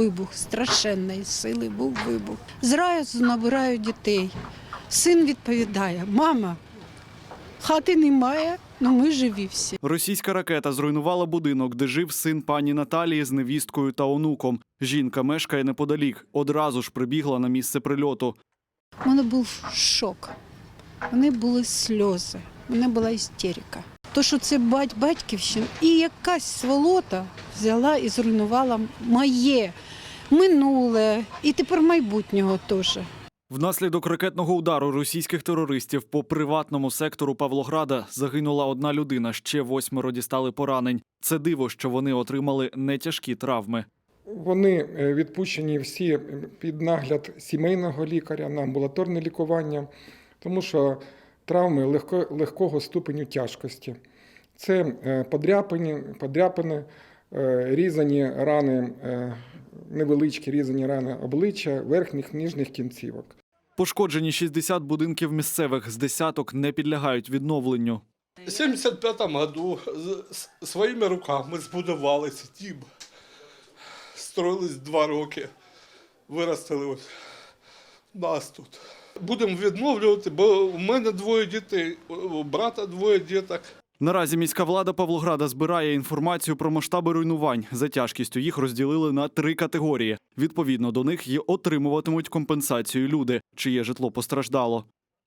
Вибух страшенної сили, був вибух. Зразу набираю дітей. Син відповідає: мама, хати немає, але ми живі всі. Російська ракета зруйнувала будинок, де жив син пані Наталії з невісткою та онуком. Жінка мешкає неподалік. Одразу ж прибігла на місце прильоту. У мене був шок. У мене були сльози, у мене була істерика. То, що це бать батьківщина, і якась сволота взяла і зруйнувала моє минуле, і тепер майбутнього теж. Внаслідок ракетного удару російських терористів по приватному сектору Павлограда загинула одна людина. Ще восьмеро дістали поранень. Це диво, що вони отримали нетяжкі травми. Вони е, відпущені всі під нагляд сімейного лікаря на амбулаторне лікування, тому що травми легко, легкого ступеню тяжкості. Це е, подряпини, подряпини, е, різані рани, е, невеличкі різані рани обличчя, верхніх ніжних кінцівок. Пошкоджені 60 будинків місцевих з десяток не підлягають відновленню. В 75-му году своїми руками збудували цей дім. Строїлись два роки. Виростили ось нас тут. Будемо відновлювати, бо в мене двоє дітей, у брата двоє діток. Наразі міська влада Павлограда збирає інформацію про масштаби руйнувань. За тяжкістю їх розділили на три категорії. Відповідно до них і отримуватимуть компенсацію люди, чиє житло постраждало.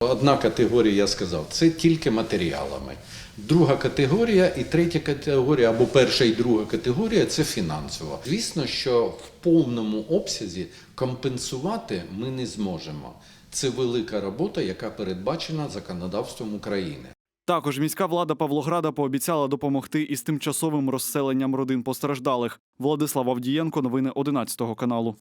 Одна категорія, я сказав, це тільки матеріалами. Друга категорія і третя категорія, або перша і друга категорія це фінансова. Звісно, що в повному обсязі компенсувати ми не зможемо. Це велика робота, яка передбачена законодавством України. Також міська влада Павлограда пообіцяла допомогти із тимчасовим розселенням родин постраждалих. Владислав Авдієнко, новини 11 каналу.